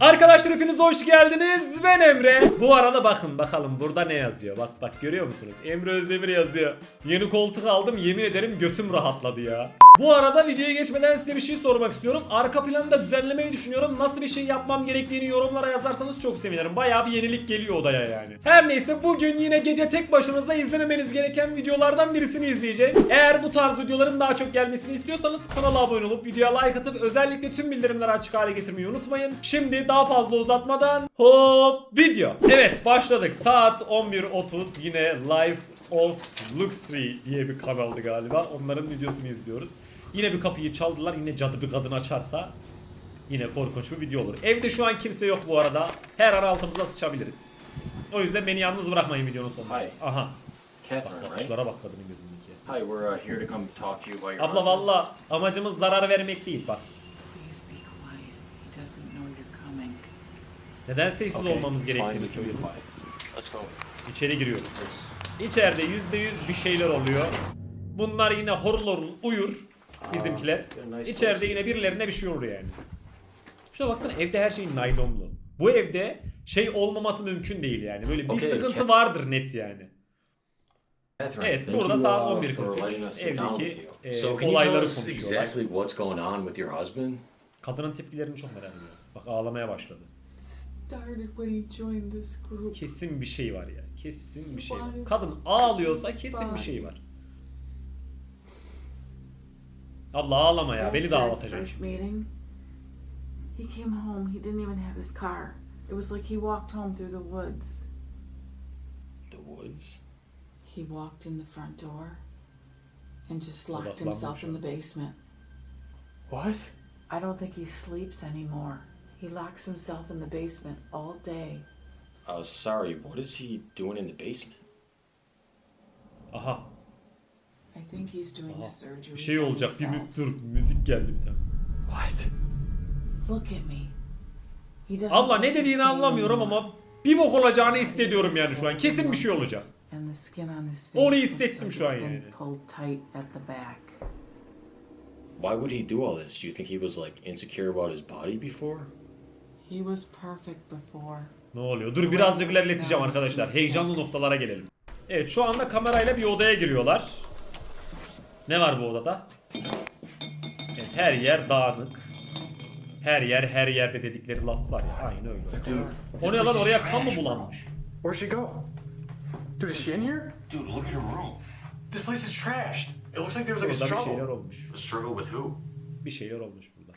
Arkadaşlar hepiniz hoş geldiniz. Ben Emre. Bu arada bakın bakalım burada ne yazıyor. Bak bak görüyor musunuz? Emre Özdemir yazıyor. Yeni koltuk aldım yemin ederim götüm rahatladı ya. Bu arada videoya geçmeden size bir şey sormak istiyorum. Arka planı da düzenlemeyi düşünüyorum. Nasıl bir şey yapmam gerektiğini yorumlara yazarsanız çok sevinirim. Bayağı bir yenilik geliyor odaya yani. Her neyse bugün yine gece tek başınıza izlememeniz gereken videolardan birisini izleyeceğiz. Eğer bu tarz videoların daha çok gelmesini istiyorsanız kanala abone olup videoya like atıp özellikle tüm bildirimleri açık hale getirmeyi unutmayın. Şimdi daha fazla uzatmadan hop video. Evet başladık. Saat 11.30 yine Life of Luxury diye bir kanaldı galiba. Onların videosunu izliyoruz. Yine bir kapıyı çaldılar. Yine cadı bir kadın açarsa yine korkunç bir video olur. Evde şu an kimse yok bu arada. Her an altımıza sıçabiliriz. O yüzden beni yalnız bırakmayın videonun sonunda. Hayır. Aha. Catherine, Bak bakışlara bak kadının gözündeki. Hi, we're uh, here to come talk to you about your. Abla valla amacımız zarar vermek değil bak. Neden sessiz Okay, olmamız gerektiğini go. İçeri giriyoruz. İçeride yüzde yüz bir şeyler oluyor. Bunlar yine horul horul uyur bizimkiler. Nice İçeride yine birilerine bir şey olur yani. Şuna baksana evde her şey naylonlu. Bu evde şey olmaması mümkün değil yani. Böyle bir Okay, sıkıntı Ken- vardır net yani. Evet burada saat uh, for 11.43. letting us sit down with Evdeki e, olayları konuşuyorlar. exactly what's going on with your husband? Kadının tepkilerini çok merak ediyorum. Bak ağlamaya başladı. Started when he joined this group. Kesin bir şey var ya. Kesin bir şey var. Kadın ağlıyorsa kesin bir şey var. Abla ağlama ya. Beni de ağlatacaksın. he came home. He didn't even have his car. It was like he walked home through the woods. The woods? He walked in the front door and just locked himself in the basement. What? I don't think he sleeps anymore. He locks himself in the basement all day. Uh, sorry, what is he doing in the basement? Aha. I think he's doing Aha. surgery. Bir şey olacak. Bir mü- dur. Müzik geldi bir tane. What? Look at me. He doesn't Allah ne dediğini anlamıyorum ama bir bok olacağını hissediyorum yani şu an. Kesin bir şey olacak. And the skin on his Onu face hissettim şu an yani. pulled tight at the back. Why would he do all this? Do you think he was like insecure about his body before? He was perfect before. Ne oluyor? Dur birazcık ilerleteceğim arkadaşlar. Heyecanlı noktalara gelelim. Evet şu anda kamerayla bir odaya giriyorlar. Ne var bu odada? Evet, her yer dağınık. Her yer her yerde dedikleri laf var ya. Aynı öyle. O ne lan oraya kan mı bulanmış? Where'd she go? Dude, is she in here? Dude, look at her room. This place is trashed. It looks like there was like a Burada bir şeyler struggle. olmuş. A struggle with who? Bir şeyler olmuş burada.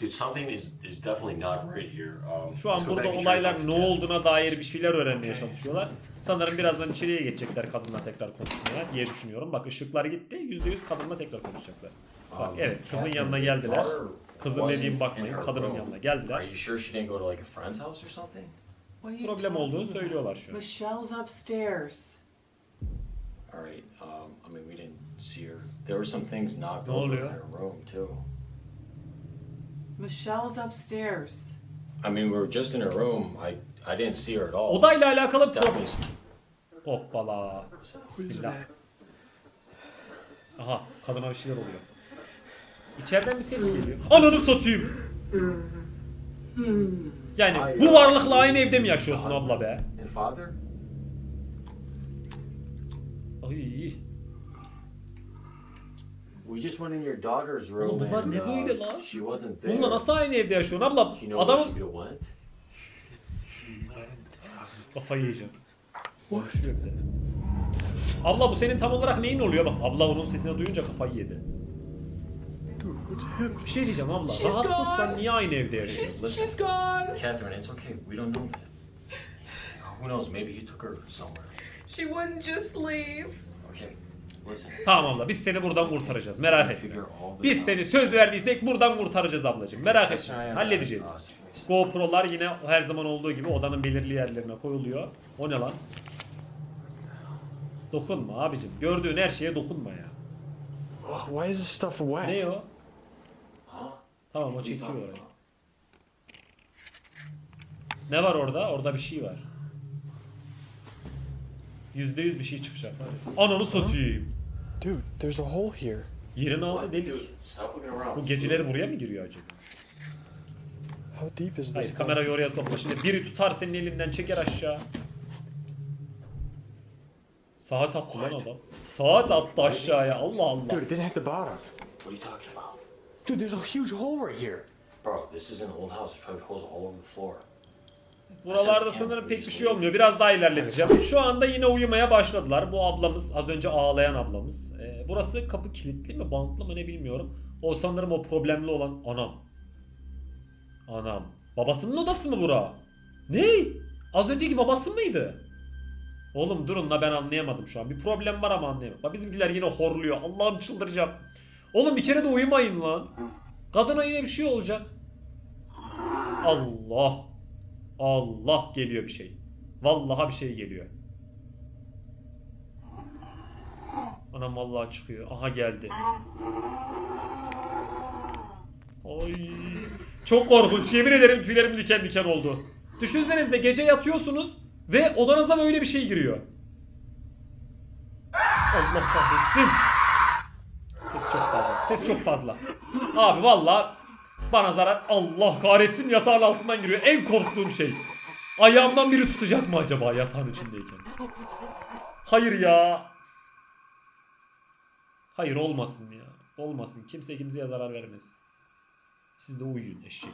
Dude, something is is definitely not right here. Um, Şu an let's go burada back and try to olaylar talk ne to olduğuna dair bir şeyler öğrenmeye çalışıyorlar. Sanırım birazdan içeriye geçecekler kadınla tekrar konuşmaya diye düşünüyorum. Bak ışıklar gitti. %100 kadınla tekrar konuşacaklar. Bak Um, evet kızın yanına geldiler. daughter Kızın wasn't dediğim in bakmayın her kadının room. yanına Are geldiler. you sure she didn't go to like a friend's house or something? What are you Problem talking olduğunu about? söylüyorlar şu an. Michelle's upstairs. All right. Um, I mean, we didn't see her. There were some things knocked Ne over in oluyor? her room too. Michelle's upstairs. I mean, we were just in her room. I I didn't see her at all. Odayla alakalı It's problem. definitely Hoppala. Bismillah. Aha kadına bir şeyler oluyor. İçeriden bir ses geliyor. Ananı satayım. Yani bu varlıkla aynı evde mi yaşıyorsun abla be? And father? Ay. We just went in your daughter's room Oğlum bunlar and ne böyle uh, lan? she wasn't there. Bununla nasıl aynı evde yaşıyorsun abla? You know where she Adamın have went? kafayı yiyeceğim. Konuşuyor bir de. Abla bu senin tam olarak neyin oluyor? Bak abla onun sesini duyunca kafayı yedi. Bir şey diyeceğim abla. She's Rahatsızsan gone. niye aynı evde yaşıyorsun? She's, she's gone. Catherine, it's okay. We don't know that. Who knows? Maybe he took her somewhere. She wouldn't just leave. Okay. Tamam abla biz seni buradan kurtaracağız. Merak etme. Biz seni söz verdiysek buradan kurtaracağız ablacığım. Merak etme. sen. Halledeceğiz biz. GoPro'lar yine her zaman olduğu gibi odanın belirli yerlerine koyuluyor. O ne lan? Dokunma abicim. Gördüğün her şeye dokunma ya. Oh, why is this stuff wet? Ne o? Tamam o çekiyor orayı. Ne var orada? Orada bir şey var. Yüzde yüz bir şey çıkacak. Hadi. Ananı satayım. Dude, there's a hole here. Yerin altı delik. Bu geceleri buraya mı giriyor acaba? How deep is this? Hayır kamerayı oraya sokma. Şimdi biri tutar senin elinden çeker aşağı. Saat attı lan adam. Saat attı aşağıya. Allah Allah. Dude, it didn't hit the bottom. What are you talking about? Dude, there's a huge hole right here. Bro, this is an old house. There's probably holes all over the floor. Buralarda sanırım pek bir şey olmuyor. Biraz daha ilerleteceğim. Şu anda yine uyumaya başladılar. Bu ablamız, az önce ağlayan ablamız. Ee, burası kapı kilitli mi, bantlı mı ne bilmiyorum. O sanırım o problemli olan anam. Anam. Babasının odası mı bura? Ne? Az önceki babası mıydı? Oğlum durun la ben anlayamadım şu an. Bir problem var ama anlayamadım. Bak bizimkiler yine horluyor. Allah'ım çıldıracağım. Oğlum bir kere de uyumayın lan. Kadına yine bir şey olacak. Allah. Allah geliyor bir şey. Vallahi bir şey geliyor. Anam vallahi çıkıyor. Aha geldi. Ay. Çok korkunç. Yemin ederim tüylerim diken diken oldu. Düşünsenize gece yatıyorsunuz ve odanıza böyle bir şey giriyor. Allah kahretsin. Ses çok fazla. Ses çok fazla. Abi vallahi bana zarar Allah kahretsin yatağın altından giriyor. En korktuğum şey. Ayağımdan biri tutacak mı acaba yatağın içindeyken? Hayır ya. Hayır olmasın ya. Olmasın. Kimse kimseye zarar vermez. Siz de uyuyun eşek.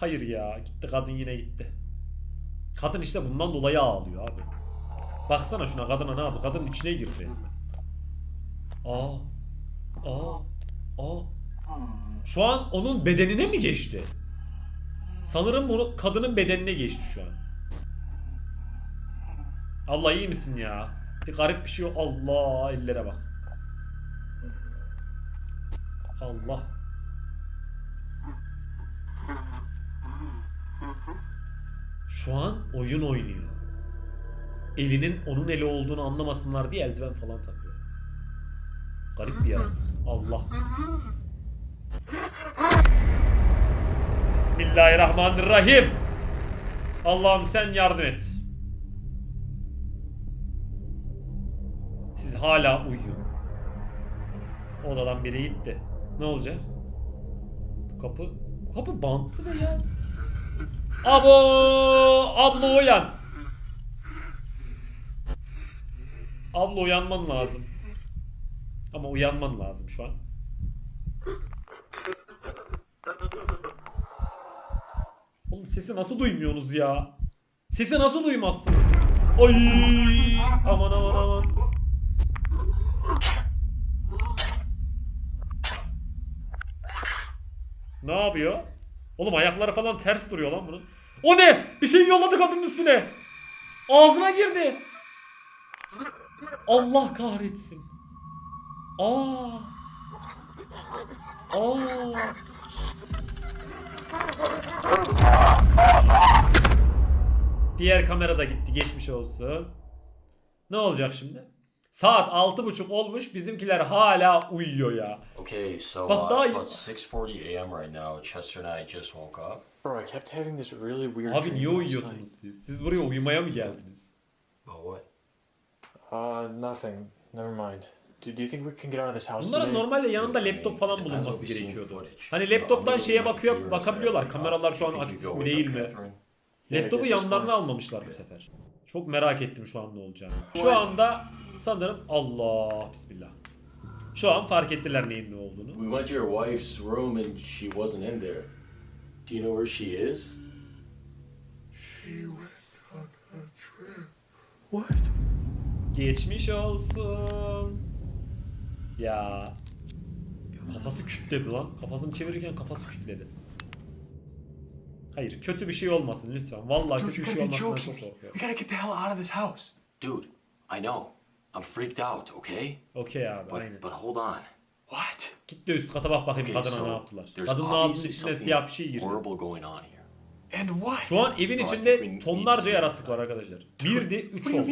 Hayır ya. Gitti kadın yine gitti. Kadın işte bundan dolayı ağlıyor abi. Baksana şuna kadına ne yaptı? Kadının içine girdi resmen. Aa. Aa. Şu an onun bedenine mi geçti? Sanırım bunu kadının bedenine geçti şu an. Allah iyi misin ya? Bir garip bir şey yok. Allah ellere bak. Allah. Şu an oyun oynuyor. Elinin onun eli olduğunu anlamasınlar diye eldiven falan takıyor. Garip bir yaratık. Allah. Bismillahirrahmanirrahim. Allah'ım sen yardım et. Siz hala uyuyun. Odadan biri gitti. Ne olacak? Bu kapı, bu kapı bantlı mı ya? Abo! Abla uyan. Abla uyanman lazım. Ama uyanman lazım şu an. Oğlum sesi nasıl duymuyorsunuz ya? Sesi nasıl duymazsınız? Ay! Aman aman aman. Ne yapıyor? Oğlum ayakları falan ters duruyor lan bunun. O ne? Bir şey yolladı kadının üstüne. Ağzına girdi. Allah kahretsin. Aa. Aa. Diğer kamera da gitti. Geçmiş olsun. Ne olacak şimdi? Saat 6.30 olmuş. Bizimkiler hala uyuyor ya. Okay, so Bak uh, daha it's about 6:40 a.m. right now. Chester and I just woke up. Bro, I kept having this really weird Abi dream niye uyuyorsunuz siz? Siz buraya uyumaya mı geldiniz? About what? Uh, nothing. Never mind. Do, do you think we can get out of this house Bunların today? normalde yanında laptop falan bulunması gerekiyordu. Hani laptoptan şeye bakıyor, bakabiliyorlar. Kameralar şu an aktif mi değil mi? Laptopu yanlarına almamışlar bu sefer. Çok merak ettim şu an ne olacağını. Şu anda sanırım Allah bismillah. Şu an fark ettiler neyin ne olduğunu. We went to your wife's room and she wasn't in there. Do you know where she is? What? Geçmiş olsun. Ya. Kafası kütledi lan. Kafasını çevirirken kafası kütledi. Hayır kötü bir şey olmasın lütfen. Vallahi Dude, kötü bir şey olmasından çok korkuyorum. We gotta get the hell out of this house. Dude, I know. I'm freaked out, okay? Okey abi But aynen. but hold on. What? Git de üst kata bak bakayım Okay, kadına so ne yaptılar. Kadının ağzının içine siyah bir şey girdi. horrible going on here. And what? Şu an evin I içinde tonlarca yaratık var arkadaşlar. Bir de üç oldu.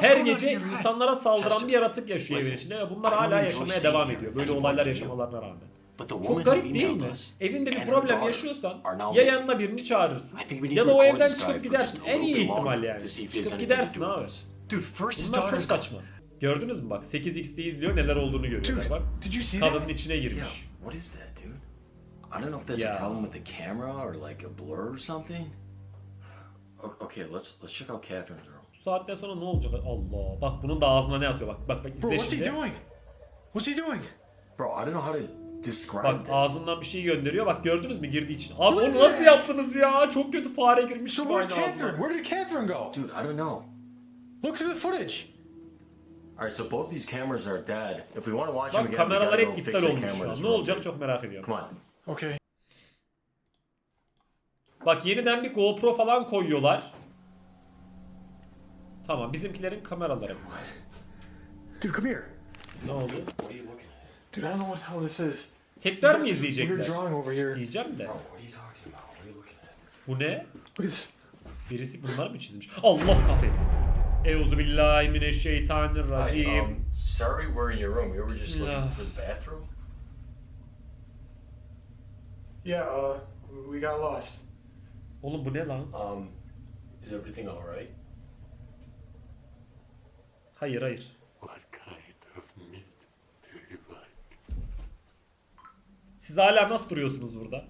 Her gece insanlara saldıran bir yaratık yaşıyor evin içinde ve bunlar hala yaşamaya devam ediyor. Böyle olaylar yaşamalarına rağmen. Çok garip değil mi? Evinde bir problem yaşıyorsan ya yanına birini çağırırsın ya da o evden çıkıp gidersin. En iyi ihtimal yani. Çıkıp gidersin abi. Bunlar çok saçma. Gördünüz mü bak 8x'te izliyor neler olduğunu görüyorlar bak. Kadının içine girmiş. I don't know if there's Yeah. a problem with the camera or like a blur or something. Okay, let's let's check out Catherine's room. Saatten sonra ne olacak? Allah. Bak bunun da ağzına ne atıyor bak. Bak bak Bro, izle what's he şimdi. doing? What's he doing? Bro, I don't know how to describe Bak this. ağzından bir şey gönderiyor. Bak gördünüz mü girdiği için. Abi onu nasıl yaptınız ya? Çok kötü fare girmiş So where's aynı Catherine? ağzına. Where did Catherine go? Dude, I don't know. Look at the footage. Alright, so both these cameras are dead. If we want to watch them Bak again, we kameralar gotta go hep fix the olmuş şu an. cameras Ne real olacak çok merak ediyorum. Come on. Okay. Bak yeniden bir GoPro falan koyuyorlar. Tamam bizimkilerin kameraları. Dude, come here. Ne oldu? Dude, I don't know what the hell this is. Tekrar mı Weird izleyecekler? drawing over here. Diyeceğim de. What are you talking about? What are you looking at? Bu ne? Look at this. Birisi bunları mı çizmiş? Allah kahretsin. Euzu billahi Hi, mineşşeytanirracim. um, sorry we're in your room. We were just looking for the bathroom. Yeah, uh, we got lost. Oğlum bu ne lan? Um, is everything all right? Hayır hayır. Siz hala nasıl duruyorsunuz burada?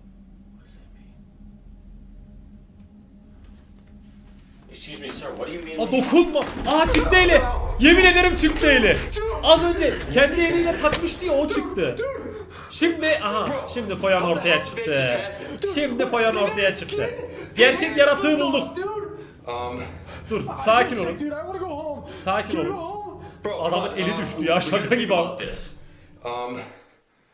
Excuse me, sir. What do you mean? Aa dokunma. Aa çıktı eli. Yemin ederim çıktı eli. Az önce kendi eliyle takmıştı ya o çıktı. Şimdi aha şimdi Foyan ortaya çıktı. Şimdi Foyan ortaya çıktı. Gerçek yaratığı bulduk. Um, Dur sakin Dude, olun. I want to go home. Sakin Can we go olun. home? bro, Adamın come on, eli um, düştü ya, şaka gibi think ama. about this. Um,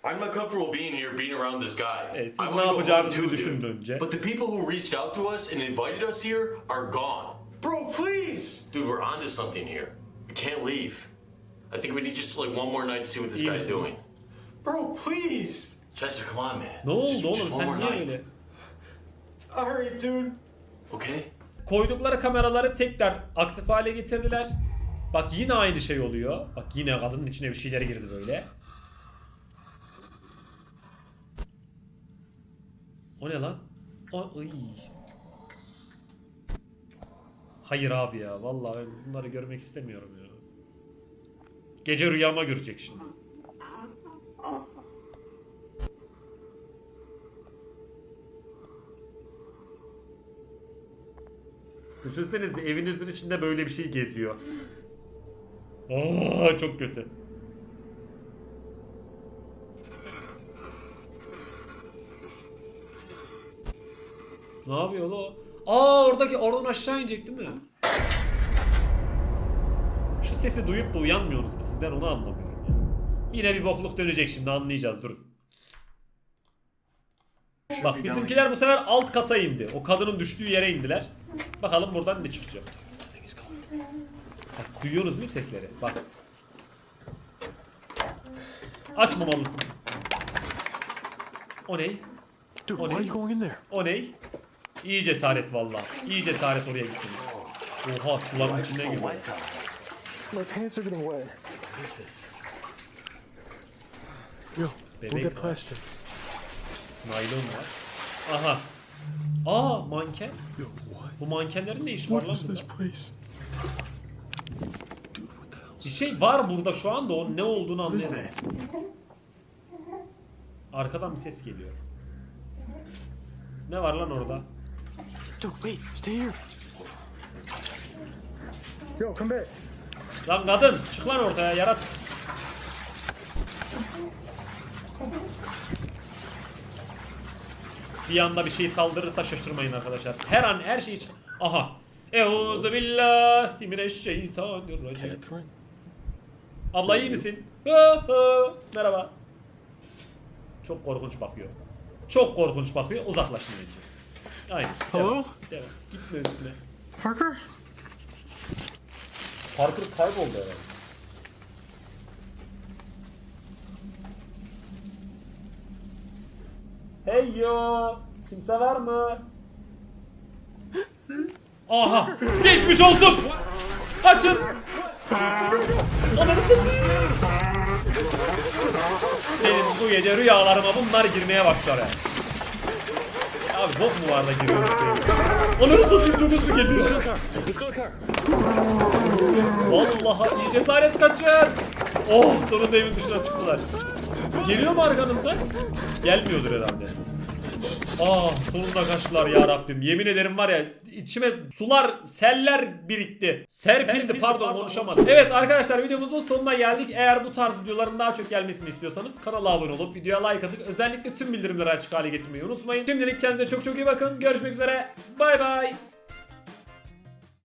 I'm not comfortable being here, being around this guy. E, siz I wanna ne go yapacağınızı bir düşünün dude. önce. But the people who reached out to us and invited us here are gone. Bro, please. Dude, we're onto something here. We can't leave. I think we need just like one more night to see what this İyi guy's doing. misiniz? Bro, please. Chester, come on, man. Ne Just- oldu just oğlum one sen more niye night. öyle? Alright, dude. Okay. Koydukları kameraları tekrar aktif hale getirdiler. Bak yine aynı şey oluyor. Bak yine kadının içine bir şeyler girdi böyle. O ne lan? O, ıy. Hayır abi ya. Vallahi ben bunları görmek istemiyorum ya. Gece rüyama girecek şimdi. Düşünsenize evinizin içinde böyle bir şey geziyor. Aa, çok kötü. Ne yapıyor lan o? Aa oradaki oradan aşağı inecek değil mi? Şu sesi duyup da uyanmıyorsunuz mu siz? Ben onu anlamıyorum ya. Yine bir bokluk dönecek şimdi anlayacağız durun. Bak bizimkiler bu sefer alt kata indi. O kadının düştüğü yere indiler. Bakalım buradan ne çıkacak. Bak duyuyorsunuz değil mi sesleri? Bak. Açmamalısın. O ne? Dude, O why are ne? you going in there? O ne? İyi cesaret vallahi. İyi cesaret oraya gittiniz. Oha suların içinden girdi. My pants are getting wet. What is this? Yo, Bebek var. plastic. Naylon var. Aha. Aa manken. Yo? Bu mankenlerin ne işi var lan burada? Bir şey var burada şu anda onun ne olduğunu anlayamıyorum. Arkadan bir ses geliyor. Ne var lan orada? Dude, wait, stay here. Yo, come back. Lan kadın çık lan ortaya yarat. Bir anda bir şey saldırırsa şaşırmayın arkadaşlar. Her an her şey için. Aha. Euzu billahi mineşşeytanirracim. Abla iyi misin? Merhaba. Çok korkunç bakıyor. Çok korkunç bakıyor. Uzaklaşın bence. Aynen. Hello? Devam. Gitme üstüne. Parker? Parker kayboldu herhalde. Hey yo! Kimse var mı? Aha! Geçmiş olsun! Kaçın! Ananı satayım! Benim bu gece rüyalarıma bunlar girmeye başlar ya. Abi bok mu var da giriyor? Ananı satayım çok hızlı geliyor. Vallahi iyi cesaret kaçın. Oh sonunda evin dışına çıktılar. Geliyor mu arkanızdan? Gelmiyordur herhalde. Ah sonunda kaçtılar ya Rabbim. Yemin ederim var ya içime sular, seller birikti. Serpildi pardon konuşamadım. Evet arkadaşlar videomuzun sonuna geldik. Eğer bu tarz videoların daha çok gelmesini istiyorsanız kanala abone olup videoya like atıp özellikle tüm bildirimleri açık hale getirmeyi unutmayın. Şimdilik kendinize çok çok iyi bakın. Görüşmek üzere. Bay bay.